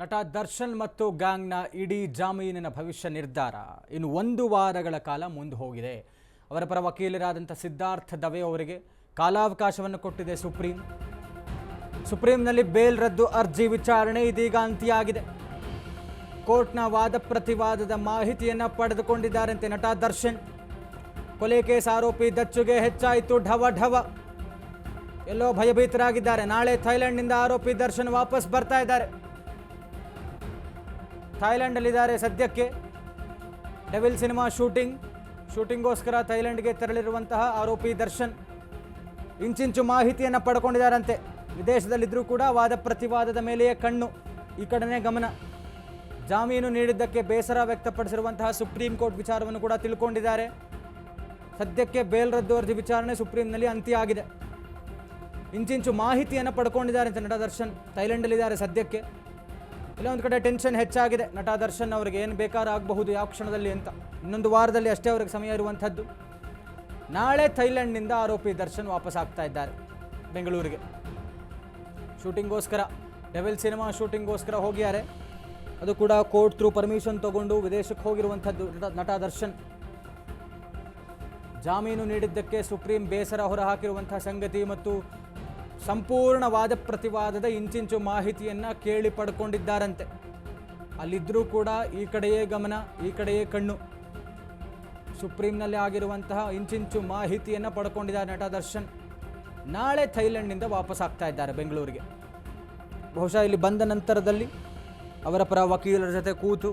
ನಟ ದರ್ಶನ್ ಮತ್ತು ಗ್ಯಾಂಗ್ನ ಇಡೀ ಜಾಮೀನಿನ ಭವಿಷ್ಯ ನಿರ್ಧಾರ. ಇನ್ನು ಒಂದು ವಾರಗಳ ಕಾಲ ಮುಂದೆ ಹೋಗಿದೆ. ಅವರ ಪರ ವಕೀಲರಾದಂಥ ಸಿದ್ಧಾರ್ಥ ದವೆ ಅವರಿಗೆ ಕಾಲಾವಕಾಶವನ್ನು ಕೊಟ್ಟಿದೆ ಸುಪ್ರೀಂ. ಸುಪ್ರೀಂನಲ್ಲಿ ಬೇಲ್ ರದ್ದು ಅರ್ಜಿ ವಿಚಾರಣೆ ಇದೀಗ ಅಂತ್ಯ ಕೋರ್ಟ್ನ ವಾದ ಪ್ರತಿವಾದದ ಮಾಹಿತಿಯನ್ನು ಪಡೆದುಕೊಂಡಿದ್ದಾರಂತೆ ನಟ ದರ್ಶನ್. ಕೊಲೆ ಕೇಸ್ ಆರೋಪಿ ದಚ್ಚುಗೆ ಹೆಚ್ಚಾಯಿತು ಢವ ಢವ. ಎಲ್ಲೋ ಭಯಭೀತರಾಗಿದ್ದಾರೆ. ನಾಳೆ ಥೈಲ್ಯಾಂಡ್ನಿಂದ ಆರೋಪಿ ದರ್ಶನ್ ವಾಪಸ್ ಬರ್ತಾ ಇದ್ದಾರೆ. ಥೈಲ್ಯಾಂಡಲ್ಲಿದ್ದಾರೆ ಸದ್ಯಕ್ಕೆ. ಡೆವಿಲ್ ಸಿನಿಮಾ ಶೂಟಿಂಗ್, ಶೂಟಿಂಗ್ಗೋಸ್ಕರ ಥೈಲ್ಯಾಂಡ್ಗೆ ತೆರಳಿರುವಂತಹ ಆರೋಪಿ ದರ್ಶನ್ ಇಂಚಿಂಚು ಮಾಹಿತಿಯನ್ನು ಪಡ್ಕೊಂಡಿದ್ದಾರಂತೆ. ವಿದೇಶದಲ್ಲಿದ್ದರೂ ಕೂಡ ವಾದ ಪ್ರತಿವಾದದ ಮೇಲೆಯೇ ಕಣ್ಣು, ಈ ಕಡೆನೇ ಗಮನ. ಜಾಮೀನು ನೀಡಿದ್ದಕ್ಕೆ ಬೇಸರ ವ್ಯಕ್ತಪಡಿಸಿರುವಂತಹ ಸುಪ್ರೀಂ ಕೋರ್ಟ್ ವಿಚಾರವನ್ನು ಕೂಡ ತಿಳ್ಕೊಂಡಿದ್ದಾರೆ. ಸದ್ಯಕ್ಕೆ ಬೇಲ್ ರದ್ದು ಅರ್ಜಿ ವಿಚಾರಣೆ ಸುಪ್ರೀಂನಲ್ಲಿ ಅಂತ್ಯ ಆಗಿದೆ ಇಂಚಿಂಚು ಮಾಹಿತಿಯನ್ನು ಪಡ್ಕೊಂಡಿದ್ದಾರೆ ಅಂತ ನಟ ದರ್ಶನ್ ಥೈಲ್ಯಾಂಡಲ್ಲಿದ್ದಾರೆ ಸದ್ಯಕ್ಕೆ. ಇಲ್ಲ ಒಂದು ಕಡೆ ಟೆನ್ಷನ್ ಹೆಚ್ಚಾಗಿದೆ. ನಟ ದರ್ಶನ್ ಅವ್ರಿಗೆ ಏನು ಬೇಕಾದ್ರೂ ಆಗಬಹುದು ಯಾವ ಕ್ಷಣದಲ್ಲಿ ಅಂತ. ಇನ್ನೊಂದು ವಾರದಲ್ಲಿ ಅಷ್ಟೇ ಅವರಿಗೆ ಸಮಯ ಇರುವಂಥದ್ದು. ನಾಳೆ ಥೈಲ್ಯಾಂಡ್ನಿಂದ ಆರೋಪಿ ದರ್ಶನ್ ವಾಪಸ್ ಆಗ್ತಾ ಇದ್ದಾರೆ ಬೆಂಗಳೂರಿಗೆ. ಶೂಟಿಂಗ್ಗೋಸ್ಕರ, ಡೆವಿಲ್ ಸಿನಿಮಾ ಶೂಟಿಂಗ್ಗೋಸ್ಕರ ಹೋಗಿದ್ದಾರೆ. ಅದು ಕೂಡ ಕೋರ್ಟ್ ಥ್ರೂ ಪರ್ಮಿಷನ್ ತಗೊಂಡು ವಿದೇಶಕ್ಕೆ ಹೋಗಿರುವಂಥದ್ದು ನಟ ದರ್ಶನ್. ಜಾಮೀನು ನೀಡಿದ್ದಕ್ಕೆ ಸುಪ್ರೀಂ ಬೇಸರ ಹೊರಹಾಕಿರುವಂಥ ಸಂಗತಿ ಮತ್ತು ಸಂಪೂರ್ಣ ವಾದ ಪ್ರತಿವಾದದ ಇಂಚಿಂಚು ಮಾಹಿತಿಯನ್ನು ಕೇಳಿ ಪಡ್ಕೊಂಡಿದ್ದಾರಂತೆ. ಅಲ್ಲಿದ್ದರೂ ಕೂಡ ಈ ಕಡೆಯೇ ಗಮನ, ಈ ಕಡೆಯೇ ಕಣ್ಣು. ಸುಪ್ರೀಂನಲ್ಲಿ ಆಗಿರುವಂತಹ ಇಂಚಿಂಚು ಮಾಹಿತಿಯನ್ನು ಪಡ್ಕೊಂಡಿದ್ದಾರೆ ನಟ ದರ್ಶನ್ ನಾಳೆ ಥೈಲ್ಯಾಂಡ್ನಿಂದ ವಾಪಸ್ ಆಗ್ತಾ ಇದ್ದಾರೆ ಬೆಂಗಳೂರಿಗೆ. ಬಹುಶಃ ಇಲ್ಲಿ ಬಂದ ನಂತರದಲ್ಲಿ ಅವರ ಪರ ವಕೀಲರ ಜೊತೆ ಕೂತು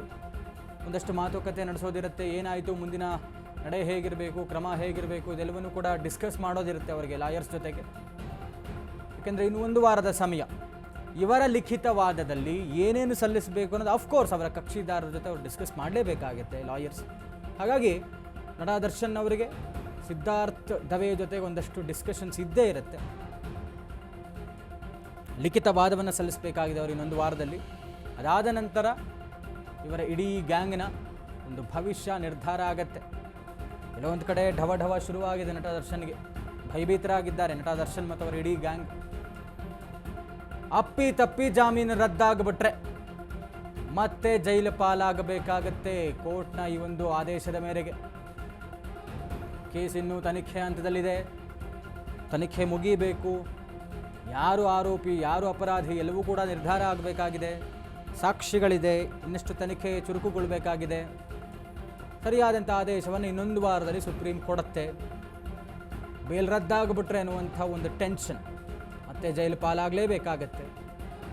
ಒಂದಷ್ಟು ಮಾತುಕತೆ ನಡೆಸೋದಿರುತ್ತೆ, ಏನಾಯಿತು, ಮುಂದಿನ ನಡೆ ಹೇಗಿರಬೇಕು, ಕ್ರಮ ಹೇಗಿರಬೇಕು, ಇದೆಲ್ಲವನ್ನೂ ಕೂಡ ಡಿಸ್ಕಸ್ ಮಾಡೋದಿರುತ್ತೆ ಅವರಿಗೆ ಲಾಯರ್ಸ್ ಜೊತೆಗೆ. ಯಾಕೆಂದರೆ ಇನ್ನು ಒಂದು ವಾರದ ಸಮಯ. ಇವರ ಲಿಖಿತ ವಾದದಲ್ಲಿ ಏನೇನು ಸಲ್ಲಿಸಬೇಕು ಅನ್ನೋದು ಅಫ್ಕೋರ್ಸ್ ಅವರ ಕಕ್ಷಿದಾರರ ಜೊತೆ ಅವರು ಡಿಸ್ಕಸ್ ಮಾಡಲೇಬೇಕಾಗುತ್ತೆ ಲಾಯರ್ಸ್ ಹಾಗಾಗಿ ನಟ ದರ್ಶನ್ ಅವರಿಗೆ ಸಿದ್ಧಾರ್ಥ್ ದವೆಯ ಜೊತೆಗೆ ಒಂದಷ್ಟು ಡಿಸ್ಕಷನ್ಸ್ ಇದ್ದೇ ಇರುತ್ತೆ. ಲಿಖಿತ ವಾದವನ್ನು ಸಲ್ಲಿಸಬೇಕಾಗಿದೆ ಅವರು ಇನ್ನೊಂದು ವಾರದಲ್ಲಿ. ಅದಾದ ನಂತರ ಇವರ ಇಡೀ ಗ್ಯಾಂಗ್ನ ಒಂದು ಭವಿಷ್ಯ ನಿರ್ಧಾರ ಆಗತ್ತೆ. ಕೆಲವೊಂದು ಕಡೆ ಢವ ಢವ ಶುರುವಾಗಿದೆ ನಟ ದರ್ಶನ್ಗೆ. ಭಯಭೀತರಾಗಿದ್ದಾರೆ ನಟ ದರ್ಶನ್ ಮತ್ತು ಅವರ ಇಡೀ ಗ್ಯಾಂಗ್. ಅಪ್ಪಿ ತಪ್ಪಿ ಜಾಮೀನು ರದ್ದಾಗ್ಬಿಟ್ರೆ ಮತ್ತೆ ಜೈಲು ಪಾಲಾಗಬೇಕಾಗತ್ತೆ ಕೋರ್ಟ್ನ ಈ ಒಂದು ಆದೇಶದ ಮೇರೆಗೆ. ಕೇಸ್ ಇನ್ನೂ ತನಿಖೆ ಹಂತದಲ್ಲಿದೆ. ತನಿಖೆ ಮುಗಿಯಬೇಕು ಯಾರು ಆರೋಪಿ, ಯಾರು ಅಪರಾಧಿ ಎಲ್ಲವೂ ಕೂಡ ನಿರ್ಧಾರ ಆಗಬೇಕಾಗಿದೆ. ಸಾಕ್ಷಿಗಳಿದೆ, ಇನ್ನಷ್ಟು ತನಿಖೆ ಚುರುಕುಗೊಳ್ಳಬೇಕಾಗಿದೆ ಸರಿಯಾದಂಥ ಆದೇಶವನ್ನು ಇನ್ನೊಂದು ವಾರದಲ್ಲಿ ಸುಪ್ರೀಂ ಕೊಡುತ್ತೆ. ಬೇಲ್ ರದ್ದಾಗ್ಬಿಟ್ರೆ ಅನ್ನುವಂಥ ಒಂದು ಟೆನ್ಷನ್. ಮತ್ತೆ ಜೈಲು ಪಾಲಾಗಲೇಬೇಕಾಗತ್ತೆ.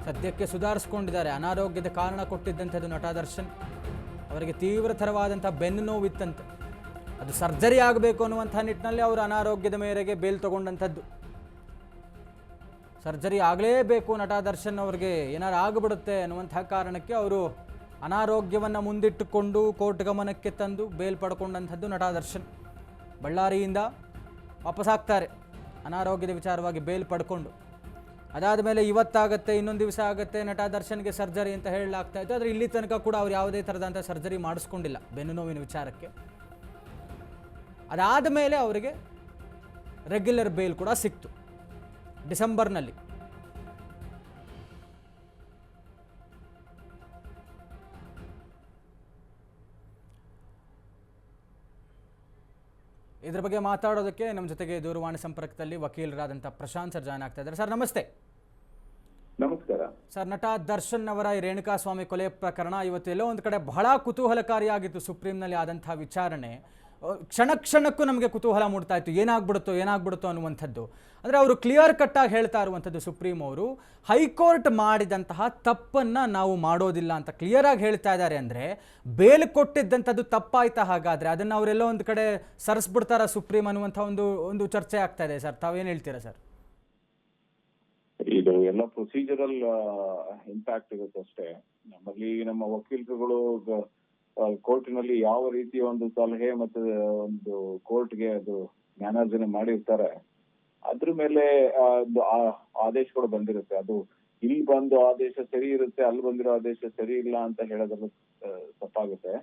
ಸದ್ಯಕ್ಕೆ ಸುಧಾರಿಸ್ಕೊಂಡಿದ್ದಾರೆ. ಅನಾರೋಗ್ಯದ ಕಾರಣ ಕೊಟ್ಟಿದ್ದಂಥದ್ದು ನಟ ದರ್ಶನ್. ಅವರಿಗೆ ತೀವ್ರತರವಾದಂಥ ಬೆನ್ನು ನೋವಿತ್ತಂತೆ. ಅದು ಸರ್ಜರಿ ಆಗಬೇಕು ಅನ್ನುವಂಥ ನಿಟ್ಟಿನಲ್ಲಿ ಅವರು ಅನಾರೋಗ್ಯದ ಮೇರೆಗೆ ಬೇಲ್ ತಗೊಂಡಂಥದ್ದು. ಸರ್ಜರಿ ಆಗಲೇಬೇಕು ನಟ ದರ್ಶನ್ ಅವ್ರಿಗೆ. ಏನಾರು ಆಗಿಬಿಡುತ್ತೆ ಅನ್ನುವಂಥ ಕಾರಣಕ್ಕೆ ಅವರು ಅನಾರೋಗ್ಯವನ್ನು ಮುಂದಿಟ್ಟುಕೊಂಡು ಕೋರ್ಟ್ ಗಮನಕ್ಕೆ ತಂದು ಬೇಲ್ ಪಡ್ಕೊಂಡಂಥದ್ದು ನಟ ದರ್ಶನ್. ಬಳ್ಳಾರಿಯಿಂದ ವಾಪಸ್ಸಾಗ್ತಾರೆ ಅನಾರೋಗ್ಯದ ವಿಚಾರವಾಗಿ ಬೇಲ್ ಪಡ್ಕೊಂಡು. ಅದಾದ ಮೇಲೆ ಇವತ್ತಾಗತ್ತೆ, ಇನ್ನೊಂದು ದಿವಸ ಆಗುತ್ತೆ, ನಟ ದರ್ಶನ್ಗೆ ಸರ್ಜರಿ ಅಂತ ಹೇಳಲಾಗ್ತಾ ಇತ್ತು. ಆದರೆ ಇಲ್ಲಿ ತನಕ ಕೂಡ ಅವ್ರು ಯಾವುದೇ ಥರದಂಥ ಸರ್ಜರಿ ಮಾಡಿಸ್ಕೊಂಡಿಲ್ಲ, ಬೆನ್ನು ನೋವಿನ ವಿಚಾರಕ್ಕೆ. ಅದಾದ ಮೇಲೆ ಅವರಿಗೆ ರೆಗ್ಯುಲರ್ ಬೇಲ್ ಕೂಡ ಸಿಕ್ತು. ಡಿಸೆಂಬರ್ನಲ್ಲಿ. ಇದ್ರ ಬಗ್ಗೆ ಮಾತಾಡೋದಕ್ಕೆ ನಮ್ಮ ಜೊತೆಗೆ ದೂರವಾಣಿ ಸಂಪರ್ಕದಲ್ಲಿ ವಕೀಲರಾದಂಥ ಪ್ರಶಾಂತ್ ಸರ್ ಜಾಯ್ನ್ ಆಗ್ತಾ ಇದ್ದಾರೆ. ಸರ್ ನಮಸ್ತೆ. ನಮಸ್ಕಾರ. ಸರ್ ನಟ ದರ್ಶನ್ ಅವರ ರೇಣುಕಾ ರೇಣುಕಾಸ್ವಾಮಿ ಕೊಲೆ ಪ್ರಕರಣ ಇವತ್ತು ಎಲ್ಲೋ ಒಂದು ಕಡೆ ಬಹಳ ಕುತೂಹಲಕಾರಿಯಾಗಿತ್ತು ಸುಪ್ರೀಂನಲ್ಲಿ ಆದಂತಹ ವಿಚಾರಣೆ. ಕ್ಷಣ ಕ್ಷಣಕ್ಕೂ ನಮಗೆ ಕುತೂಹಲ ಮೂಡ್ತಾ ಇತ್ತು. ಏನಾಗ್ಬಿಡುತ್ತೋ ಏನಾಗ್ಬಿಡುತ್ತೋ ಅನ್ನುವಂಥದ್ದು. ಅಂದರೆ ಅವರು ಕ್ಲಿಯರ್ ಕಟ್ಟಾಗಿ ಹೇಳ್ತಾ ಇರುವಂಥದ್ದು ಸುಪ್ರೀಂ ಅವರು, ಹೈಕೋರ್ಟ್ ಮಾಡಿದಂತಹ ತಪ್ಪನ್ನು ನಾವು ಮಾಡೋದಿಲ್ಲ ಅಂತ ಕ್ಲಿಯರ್ ಆಗಿ ಹೇಳ್ತಾ ಇದ್ದಾರೆ ಅಂದರೆ, ಬೇಲ್ ಕೊಟ್ಟಿದ್ದಂಥದ್ದು ತಪ್ಪಾಯ್ತಾ ಹಾಗಾದರೆ? ಅದನ್ನು ಅವರೆಲ್ಲೋ ಒಂದು ಕಡೆ ಸರಿಸ್ಬಿಡ್ತಾರ ಸುಪ್ರೀಂ ಅನ್ನುವಂಥ ಒಂದು ಒಂದು ಚರ್ಚೆ ಆಗ್ತಾ ಇದೆ ಸರ್. ತಾವೇನು ಹೇಳ್ತೀರಾ ಸರ್? ಇದು ಎಲ್ಲ ಪ್ರೊಸೀಜರಲ್ ಇಂಪ್ಯಾಕ್ಟ್ ಇರುತ್ತೆ ಅಷ್ಟೇ ನಮ್ಮಲ್ಲಿ ನಮ್ಮ ವಕೀಲರುಗಳು ಕೋರ್ಟಿನಲ್ಲಿ ಯಾವ ರೀತಿಯ ಒಂದು ಸಲಹೆ ಮತ್ತು ಒಂದು ಕೋರ್ಟ್ಗೆ ಅದು ಜ್ಞಾನಾರ್ಜನೆ ಮಾಡಿರ್ತಾರೆ, ಅದ್ರ ಮೇಲೆ ಆದೇಶಗಳು ಬಂದಿರುತ್ತೆ. ಅದು ಇಲ್ಲಿ ಬಂದು ಆದೇಶ ಸರಿ ಇರುತ್ತೆ, ಅಲ್ಲಿ ಬಂದಿರೋ ಆದೇಶ ಸರಿ ಇಲ್ಲ ಅಂತ ಹೇಳೋದ್ರಲ್ಲಿ ತಪ್ಪಾಗುತ್ತೆ.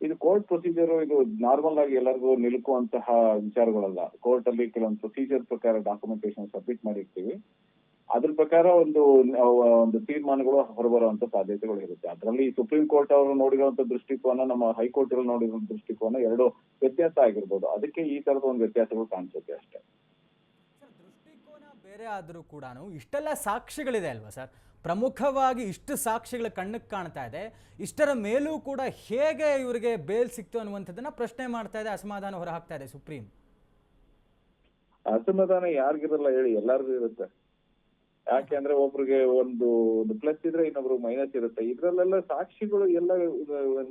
ಇದು ಕೋರ್ಟ್ ಪ್ರೊಸೀಜರ್ ಇದು ನಾರ್ಮಲ್ ಆಗಿ ಎಲ್ಲರಿಗೂ ನಿಲುಕುವಂತಹ ವಿಚಾರಗಳಲ್ಲ. ಕೋರ್ಟ್ ಅಲ್ಲಿ ಕೆಲವೊಂದು ಪ್ರೊಸೀಜರ್ ಪ್ರಕಾರ ಡಾಕ್ಯುಮೆಂಟೇಶನ್ ಸಬ್ಮಿಟ್ ಮಾಡಿರ್ತೀವಿ. ಅದ್ರ ಪ್ರಕಾರ ಒಂದು ಒಂದು ತೀರ್ಮಾನಗಳು ಹೊರಬರುವಂತ ಸಾಧ್ಯತೆಗಳು ಇರುತ್ತೆ. ಅದರಲ್ಲಿ ಸುಪ್ರೀಂ ಕೋರ್ಟ್ ಅವರು ನೋಡಿರುವಂತ ದೃಷ್ಟಿಕೋನ ನಮ್ಮ ಹೈಕೋರ್ಟ್ ಅಲ್ಲಿ ನೋಡಿರುವಂತ ದೃಷ್ಟಿಕೋನ ಎರಡು ವ್ಯತ್ಯಾಸ ಆಗಿರ್ಬೋದು. ಅದಕ್ಕೆ ಈ ತರದ ಒಂದು ವ್ಯತ್ಯಾಸಗಳು ಕಾಣಿಸುತ್ತೆ ಅಷ್ಟೇ. ದೃಷ್ಟಿಕೋನ ಬೇರೆ ಆದರೂ ಕೂಡ ಇಷ್ಟೆಲ್ಲ ಸಾಕ್ಷಿಗಳಿದೆ ಅಲ್ವಾ ಸರ್? ಪ್ರಮುಖವಾಗಿ ಇಷ್ಟು ಸಾಕ್ಷಿಗಳ ಕಣ್ಣಿಗೆ ಕಾಣ್ತಾ ಇದೆ. ಇಷ್ಟರ ಮೇಲೂ ಕೂಡ ಹೇಗೆ ಇವರಿಗೆ ಬೇಲ್ ಸಿಕ್ತು ಅನ್ನುವಂಥದ್ದನ್ನ ಪ್ರಶ್ನೆ ಮಾಡ್ತಾ ಇದೆ ಅಸಮಾಧಾನ ಹೊರಹಾಕ್ತಾ ಇದೆ ಸುಪ್ರೀಂ ಅಸಮಾಧಾನ ಯಾರಿಗಿರಲ್ಲ ಹೇಳಿ ಎಲ್ಲಾರ್ಗು ಇರುತ್ತೆ. ಯಾಕೆಂದ್ರೆ ಒಬ್ರಿಗೆ ಒಂದು ಪ್ಲಸ್ ಇದ್ರೆ ಇನ್ನೊಬ್ರು ಮೈನಸ್ ಇರುತ್ತೆ. ಇದ್ರಲ್ಲೆಲ್ಲ ಸಾಕ್ಷಿಗಳು ಎಲ್ಲ,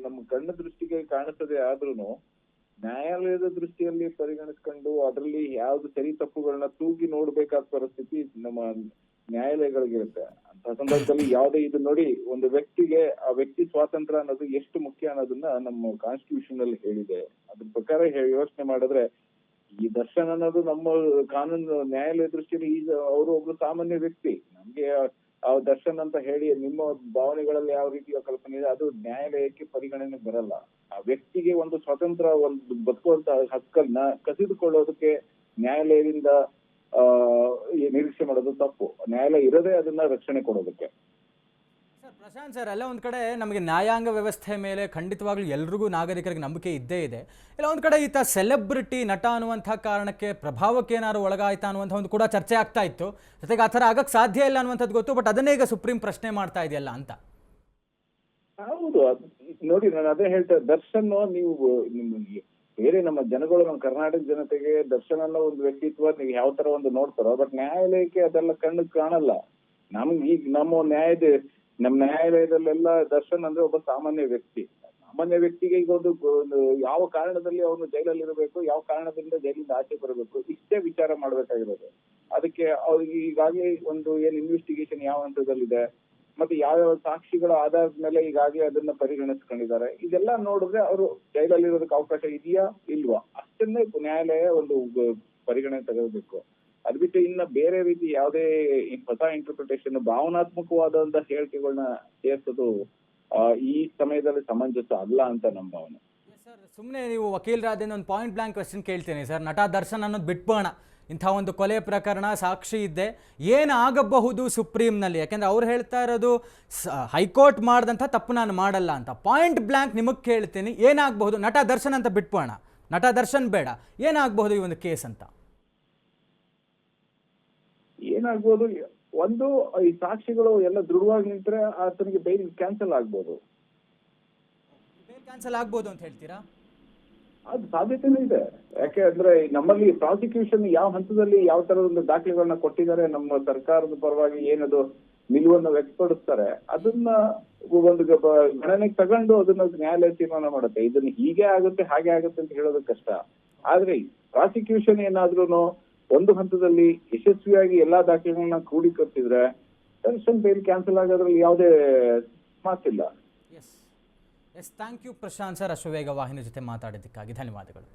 ನಮ್ಮ ಕಣ್ಣ ದೃಷ್ಟಿಗೆ ಕಾಣಿಸದೆ ಆದ್ರೂನು ನ್ಯಾಯಾಲಯದ ದೃಷ್ಟಿಯಲ್ಲಿ ಪರಿಗಣಿಸ್ಕೊಂಡು ಅದರಲ್ಲಿ ಯಾವ್ದು ಸರಿ ತಪ್ಪುಗಳನ್ನ ತೂಗಿ ನೋಡ್ಬೇಕಾದ ಪರಿಸ್ಥಿತಿ ನಮ್ಮ ನ್ಯಾಯಾಲಯಗಳಿಗಿರುತ್ತೆ. ಅಂತ ಸಂದರ್ಭದಲ್ಲಿ ಯಾವುದೇ ಇದು ನೋಡಿ ಒಂದು ವ್ಯಕ್ತಿಗೆ, ಆ ವ್ಯಕ್ತಿ ಸ್ವಾತಂತ್ರ್ಯ ಅನ್ನೋದು ಎಷ್ಟು ಮುಖ್ಯ ಅನ್ನೋದನ್ನ ನಮ್ಮ ಕಾನ್ಸ್ಟಿಟ್ಯೂಷನ್ ಅಲ್ಲಿ ಹೇಳಿದೆ. ಅದ್ರ ಪ್ರಕಾರ ಯೋಚನೆ ಮಾಡಿದ್ರೆ ಈ ದರ್ಶನ್ ಅನ್ನೋದು ನಮ್ಮ ಕಾನೂನು ನ್ಯಾಯಾಲಯ ದೃಷ್ಟಿಯಲ್ಲಿ ಈಗ ಅವರು ಒಬ್ರು ಸಾಮಾನ್ಯ ವ್ಯಕ್ತಿ. ನಮ್ಗೆ ಆ ದರ್ಶನ್ ಅಂತ ಹೇಳಿ ನಿಮ್ಮ ಭಾವನೆಗಳಲ್ಲಿ ಯಾವ ರೀತಿಯ ಕಲ್ಪನೆ ಇದೆ, ಅದು ನ್ಯಾಯಾಲಯಕ್ಕೆ ಪರಿಗಣನೆ ಬರಲ್ಲ. ಆ ವ್ಯಕ್ತಿಗೆ ಒಂದು ಸ್ವತಂತ್ರ ಒಂದು ಬದುಕುವಂತ ಹಕ್ಕನ್ನ ಕಸಿದುಕೊಳ್ಳೋದಕ್ಕೆ ನ್ಯಾಯಾಲಯದಿಂದ, ಆ ನಿರೀಕ್ಷೆ ಮಾಡೋದು ತಪ್ಪು. ನ್ಯಾಯಾಲಯ ಇರದೇ ಅದನ್ನ ರಕ್ಷಣೆ ಕೊಡೋದಕ್ಕೆ. ಪ್ರಶಾಂತ್ ಸರ್ ಎಲ್ಲ ಒಂದು ಕಡೆ ನಮಗೆ ನ್ಯಾಯಾಂಗ ವ್ಯವಸ್ಥೆ ಮೇಲೆ ಖಂಡಿತವಾಗ್ಲೂ ಎಲ್ರಿಗೂ ನಾಗರಿಕರಿಗೆ ನಂಬಿಕೆ ಇದ್ದೇ ಇದೆ. ಇಲ್ಲ, ಒಂದು ಕಡೆ ಈತ ಸೆಲೆಬ್ರಿಟಿ ನಟ ಅನ್ನುವಂಥ ಕಾರಣಕ್ಕೆ ಪ್ರಭಾವಕ್ಕೆ ಏನಾದ್ರು ಒಳಗಾಯ್ತಾ ಅನ್ನುವಂಥ ಒಂದು ಕೂಡ ಚರ್ಚೆ ಆಗ್ತಾ ಇತ್ತು. ಜೊತೆಗೆ ಆ ಥರ ಆಗಕ್ಕೆ ಸಾಧ್ಯ ಇಲ್ಲ ಅನ್ನುವಂಥದ್ದು ಗೊತ್ತು, ಬಟ್ ಅದನ್ನೇ ಈಗ ಸುಪ್ರೀಂ ಪ್ರಶ್ನೆ ಮಾಡ್ತಾ ಇದೆಯಲ್ಲ ಅಂತ. ಹೌದು ನೋಡಿ, ನಾನು ಅದೇ ಹೇಳ್ತಾ, ದರ್ಶನ್ ನೀವು ಬೇರೆ ನಮ್ಮ ಜನಗಳು, ನಮ್ಮ ಕರ್ನಾಟಕ ಜನತೆಗೆ ದರ್ಶನ್ ಅನ್ನೋ ಒಂದು ವ್ಯಕ್ತಿತ್ವ ನೀವು ಯಾವ ತರ ಒಂದು ನೋಡ್ತಾರೋ, ಬಟ್ ನ್ಯಾಯಾಲಯಕ್ಕೆ ಅದೆಲ್ಲ ಕಣ್ಣು ಕಾಣಲ್ಲ. ನಮ್ಗೆ ಈಗ ನಮ್ಮ ನ್ಯಾಯದ ನಮ್ಮ ನ್ಯಾಯಾಲಯದಲ್ಲೆಲ್ಲ ದರ್ಶನ್ ಅಂದ್ರೆ ಒಬ್ಬ ಸಾಮಾನ್ಯ ವ್ಯಕ್ತಿ. ಸಾಮಾನ್ಯ ವ್ಯಕ್ತಿಗೆ ಈಗ ಒಂದು ಯಾವ ಕಾರಣದಲ್ಲಿ ಅವನು ಜೈಲಲ್ಲಿ ಇರಬೇಕು ಯಾವ ಕಾರಣದಿಂದ ಜೈಲಿಂದ ಆಚೆ ಬರಬೇಕು, ಇಷ್ಟೇ ವಿಚಾರ ಮಾಡ್ಬೇಕಾಗಿರೋದು. ಅದಕ್ಕೆ ಅವ್ರಿಗೆ ಈಗಾಗಲೇ ಒಂದು ಏನ್ ಇನ್ವೆಸ್ಟಿಗೇಷನ್ ಯಾವ ಹಂತದಲ್ಲಿದೆ, ಮತ್ತೆ ಯಾವ್ಯಾವ ಸಾಕ್ಷಿಗಳ ಆಧಾರದ ಮೇಲೆ ಈಗಾಗಲೇ ಅದನ್ನ ಪರಿಗಣಿಸ್ಕೊಂಡಿದ್ದಾರೆ, ಇದೆಲ್ಲ ನೋಡಿದ್ರೆ ಅವರು ಜೈಲಲ್ಲಿ ಇರೋದಕ್ಕೆ ಅವಕಾಶ ಇದೆಯಾ ಇಲ್ವಾ? ಅಷ್ಟನ್ನೇ ನ್ಯಾಯಾಲಯ ಒಂದು ಪರಿಗಣನೆ ತಗೋಬೇಕು ಅದ್ ಬಿಟ್ಟು ಇನ್ನ ಬೇರೆ ರೀತಿ ಯಾವುದೇ ಹೊಸ ಇಂಟರ್ಪ್ರಿಟೇಷನ್ ಭಾವನಾತ್ಮಕವಾದಂತ ಹೇಳಿಕೆಗಳನ್ನ ಸೇರ್ಸೋದು ಈ ಸಮಯದಲ್ಲಿ ಸಮಂಜಸ ಅಲ್ಲ ಅಂತ ನಮ್ಮ ಭಾವನೆ. ಸರ್ ಸುಮ್ಮನೆ ನೀವು ವಕೀಲರಾದಿಂದ ಒಂದು ಪಾಯಿಂಟ್ ಬ್ಲಾಂಕ್ ಕ್ವೆಶನ್ ಕೇಳ್ತೀನಿ ಸರ್ ನಟ ದರ್ಶನ್ ಅನ್ನೋದು ಬಿಟ್ಬೋಣ ಇಂಥ ಒಂದು ಕೊಲೆ ಪ್ರಕರಣ ಸಾಕ್ಷಿ ಇದ್ದೆ. ಏನಾಗಬಹುದು ಸುಪ್ರೀಂನಲ್ಲಿ? ಯಾಕೆಂದ್ರೆ ಅವ್ರು ಹೇಳ್ತಾ ಇರೋದು ಹೈಕೋರ್ಟ್ ಮಾಡಿದಂಥ ತಪ್ಪು ನಾನು ಮಾಡಲ್ಲ ಅಂತ. ಪಾಯಿಂಟ್ ಬ್ಲಾಂಕ್ ನಿಮಗೆ ಕೇಳ್ತೀನಿ. ಏನಾಗಬಹುದು ನಟ ದರ್ಶನ್ ಅಂತ ಬಿಟ್ಬೋಣ ನಟ ದರ್ಶನ್ ಬೇಡ. ಏನಾಗಬಹುದು ಈ ಒಂದು ಕೇಸ್ ಅಂತ? ಏನಾಗ್ಬೋದು ಒಂದು ಈ ಸಾಕ್ಷಿಗಳು ಎಲ್ಲ ದೃಢವಾಗಿ ನಿಂತ್ರೆ ಆತನಿಗೆ ಬೈಲ್ ಕ್ಯಾನ್ಸಲ್ ಆಗ್ಬೋದು. ಕ್ಯಾನ್ಸಲ್ ಆಗ್ಬೋದು ಅಂತ ಹೇಳ್ತೀರಾ? ಅದು ಸಾಧ್ಯತೆನೂ ಇದೆ. ಯಾಕೆ ಅಂದ್ರೆ ನಮ್ಮಲ್ಲಿ ಪ್ರಾಸಿಕ್ಯೂಷನ್ ಯಾವ ಹಂತದಲ್ಲಿ ಯಾವ ತರದ ಒಂದು ದಾಖಲೆಗಳನ್ನ ಕೊಟ್ಟಿದ್ದಾರೆ ನಮ್ಮ ಸರ್ಕಾರದ ಪರವಾಗಿ ಏನದು ನಿಲುವನ್ನು ವ್ಯಕ್ತಪಡಿಸ್ತಾರೆ ಅದನ್ನ ಒಂದು ಗಣನೆಗೆ ತಗೊಂಡು ಅದನ್ನ ನ್ಯಾಯಾಲಯ ತೀರ್ಮಾನ ಮಾಡುತ್ತೆ. ಇದನ್ನ ಹೀಗೆ ಆಗುತ್ತೆ ಹಾಗೆ ಆಗುತ್ತೆ ಅಂತ ಹೇಳೋದು ಕಷ್ಟ ಆದ್ರೆ ಪ್ರಾಸಿಕ್ಯೂಷನ್ ಏನಾದ್ರೂ ಒಂದು ಹಂತದಲ್ಲಿ ಯಶಸ್ವಿಯಾಗಿ ಎಲ್ಲಾ ದಾಖಲೆಗಳನ್ನ ಕ್ರೋಢೀಕರಿಸಿದ್ರೆ ಪೆನ್ಷನ್ ಬೇಲ್ ಕ್ಯಾನ್ಸಲ್ ಆಗೋದ್ರಲ್ಲಿ ಯಾವುದೇ ಮಾತಿಲ್ಲ yes yes thank you Prashanth sir Ashwavega ವಾಹಿನಿ ಜೊತೆ ಮಾತಾಡಿದ್ದಕ್ಕಾಗಿ ಧನ್ಯವಾದಗಳು.